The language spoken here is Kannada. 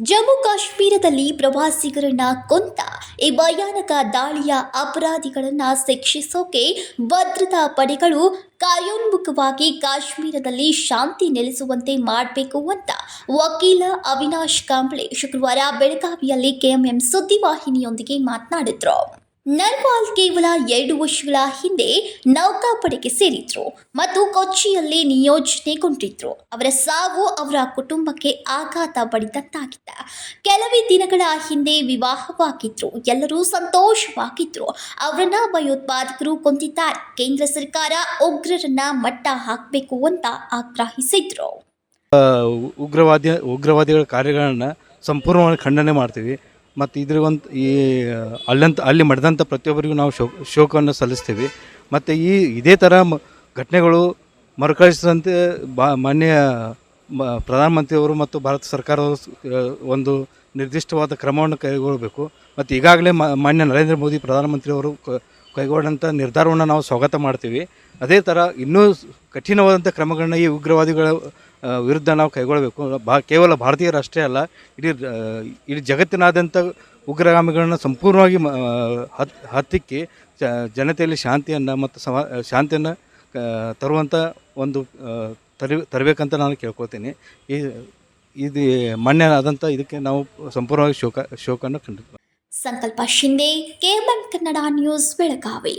ಜಮ್ಮು ಕಾಶ್ಮೀರದಲ್ಲಿ ಪ್ರವಾಸಿಗರನ್ನ ಕೊಂತ ಈ ಭಯಾನಕ ದಾಳಿಯ ಅಪರಾಧಿಗಳನ್ನ ಶಿಕ್ಷಿಸೋಕೆ ಭದ್ರತಾ ಪಡೆಗಳು ಕಾರ್ಯೋನ್ಮುಖವಾಗಿ ಕಾಶ್ಮೀರದಲ್ಲಿ ಶಾಂತಿ ನೆಲೆಸುವಂತೆ ಮಾಡಬೇಕು ಅಂತ ವಕೀಲ ಅವಿನಾಶ್ ಕಾಂಬ್ಳೆ ಶುಕ್ರವಾರ ಬೆಳಗಾವಿಯಲ್ಲಿ ಕೆಎಂಎಂ ಸುದ್ದಿವಾಹಿನಿಯೊಂದಿಗೆ ಮಾತನಾಡಿದ್ರು. ನರ್ವಾಲ್ ಕೇವಲ ಎರಡು ವರ್ಷಗಳ ಹಿಂದೆ ನೌಕಾಪಡೆಗೆ ಸೇರಿದ್ರು ಮತ್ತು ಕೊಚ್ಚಿಯಲ್ಲಿ ನಿಯೋಜನೆಗೊಂಡಿದ್ರು ಅವರ ಸಾವು ಅವರ ಕುಟುಂಬಕ್ಕೆ ಆಘಾತ ಬಡಿದಂತಾಗಿತ್ತ ಕೆಲವೇ ದಿನಗಳ ಹಿಂದೆ ವಿವಾಹವಾಗಿದ್ರು. ಎಲ್ಲರೂ ಸಂತೋಷವಾಗಿದ್ರು. ಅವರನ್ನ ಭಯೋತ್ಪಾದಕರು ಕೊಂದಿದ್ದಾರೆ. ಕೇಂದ್ರ ಸರ್ಕಾರ ಉಗ್ರರನ್ನ ಮಟ್ಟ ಹಾಕಬೇಕು ಅಂತ ಆಗ್ರಹಿಸಿದ್ರು. ಉಗ್ರವಾದಿ ಉಗ್ರವಾದಿಗಳ ಕಾರ್ಯಗಳನ್ನು ಸಂಪೂರ್ಣವಾಗಿ ಖಂಡನೆ ಮಾಡ್ತೀವಿ. ಮತ್ತು ಇದ್ರ ಒಂದು ಈ ಅಲ್ಲಂತ, ಅಲ್ಲಿ ಮಡ್ದಂಥ ಪ್ರತಿಯೊಬ್ಬರಿಗೂ ನಾವು ಶೋಕ ಶೋಕವನ್ನು ಸಲ್ಲಿಸ್ತೀವಿ. ಮತ್ತು ಈ, ಇದೇ ಥರ ಮ, ಘಟನೆಗಳು ಮರುಕಳಿಸಿದಂತೆ ಬಾ, ಮಾನ್ಯ ಪ್ರಧಾನಮಂತ್ರಿಯವರು ಮತ್ತು ಭಾರತ ಸರ್ಕಾರ ಒಂದು ನಿರ್ದಿಷ್ಟವಾದ ಕ್ರಮವನ್ನು ಕೈಗೊಳ್ಳಬೇಕು ಮತ್ತು ಈಗಾಗಲೇ ಮಾನ್ಯ ನರೇಂದ್ರ ಮೋದಿ ಪ್ರಧಾನಮಂತ್ರಿಯವರು ಕೈಗೊಂಡಂಥ ನಿರ್ಧಾರವನ್ನು ನಾವು ಸ್ವಾಗತ ಮಾಡ್ತೀವಿ. ಅದೇ ಥರ ಇನ್ನೂ ಕಠಿಣವಾದಂಥ ಕ್ರಮಗಳನ್ನ ಈ ಉಗ್ರವಾದಿಗಳ ವಿರುದ್ಧ ನಾವು ಕೈಗೊಳ್ಳಬೇಕು. ಬಾ, ಕೇವಲ ಭಾರತೀಯರು ಅಷ್ಟೇ ಅಲ್ಲ, ಇಡೀ ಇಡೀ ಜಗತ್ತಿನಾದ್ಯಂತ ಉಗ್ರಗಾಮಿಗಳನ್ನ ಸಂಪೂರ್ಣವಾಗಿ ಹತ್ತಿಕ್ಕಿ ಜನತೆಯಲ್ಲಿ ಶಾಂತಿಯನ್ನು ಮತ್ತು ಸಮ, ಶಾಂತಿಯನ್ನು ತರುವಂಥ ಒಂದು ತರಿ ತರಬೇಕಂತ ನಾನು ಕೇಳ್ಕೊತೀನಿ ಈ, ಇದು ಮಾನ್ಯ ಆದಂಥ ಇದಕ್ಕೆ ನಾವು ಸಂಪೂರ್ಣವಾಗಿ ಶೋಕ ಶೋಕನ್ನು ಖಂಡಿತ ಸಂಕಲ್ಪ ಶಿಂದೆ ಕೆಎಂಎಂ ಕನ್ನಡ ನ್ಯೂಸ್ ಬೆಳಗಾವಿ.